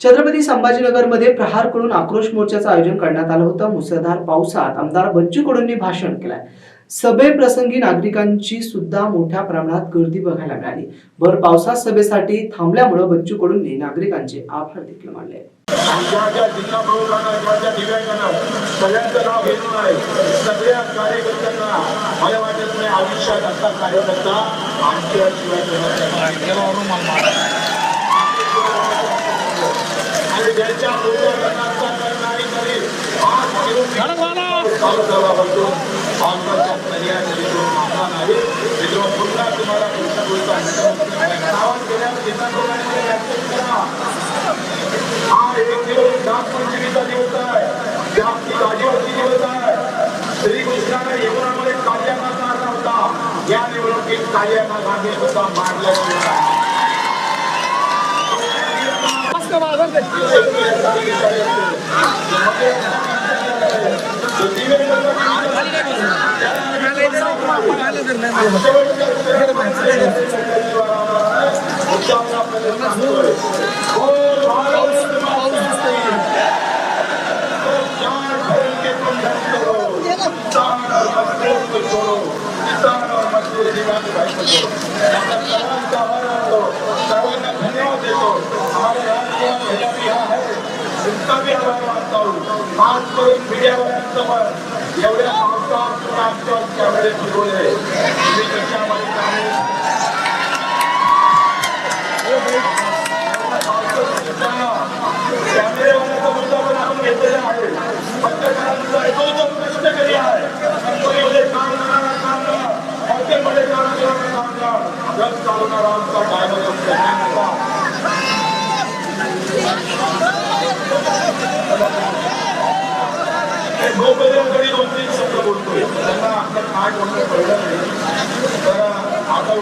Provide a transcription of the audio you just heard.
छत्रपती संभाजीनगरमध्ये प्रहारकडून आक्रोश मोर्चाचं आयोजन करण्यात आलं होतं. मुसळधार पावसात आमदार बच्चू कडूंनी भाषण केलंय. सभेप्रसंगी नागरिकांची सुद्धा मोठ्या प्रमाणात गर्दी बघायला मिळाली. भर पावसात सभेसाठी थांबल्यामुळे बच्चू कडूंनी नागरिकांचे आभार देखील मानले. सगळ्यांचं नाव आहे. सगळ्या कार्यकर्त्यांना मला वाटत नाही आयुष्यात असा कार्यकर्ता ज्यांच्या पूर्वजांचा करणारी तरी आज पावसाळ्यापासून पावसाच्या पर्यायाकडून थांबला नाही. मित्र पुन्हा तुम्हाला प्रश्न बोलता गावात हा एक दिवस नागपंचमीचा दिवस आहे. जागतिक आदिवासी दिवस आहे. श्रीकृष्णाने यमुनामध्ये कालियामा मारला होता. या निवडणुकीत कालियामा गांधी सुद्धा मारल्याशिवाय मुद्दामला सर्वांना धन्यवाद देतो हमारे राज्य मेरा भी यहाँ है उनका भी आभार मानता हूँ खास करून मीडियावाल्यांसमोर एवढ्या पावसात तुम्ही आमच्यावर कॅमेरे फिरवले तुम्ही कशामध्ये कामे कॅमेरेवाल्याचा मुद्दा पण आपण घेतलेला आहे पत्रकारांचा तो जो प्रश्न करी आहे कंपनीमध्ये काम करणारा कामगार हॉटेलमध्ये काम करणारा कामगार रथ चालवणारा आमचा ड्रायव्हर गोपीरावकडे दोन तीन शब्द बोलतोय. त्यांना आता काय बोलणं कळलं नाही. तर आता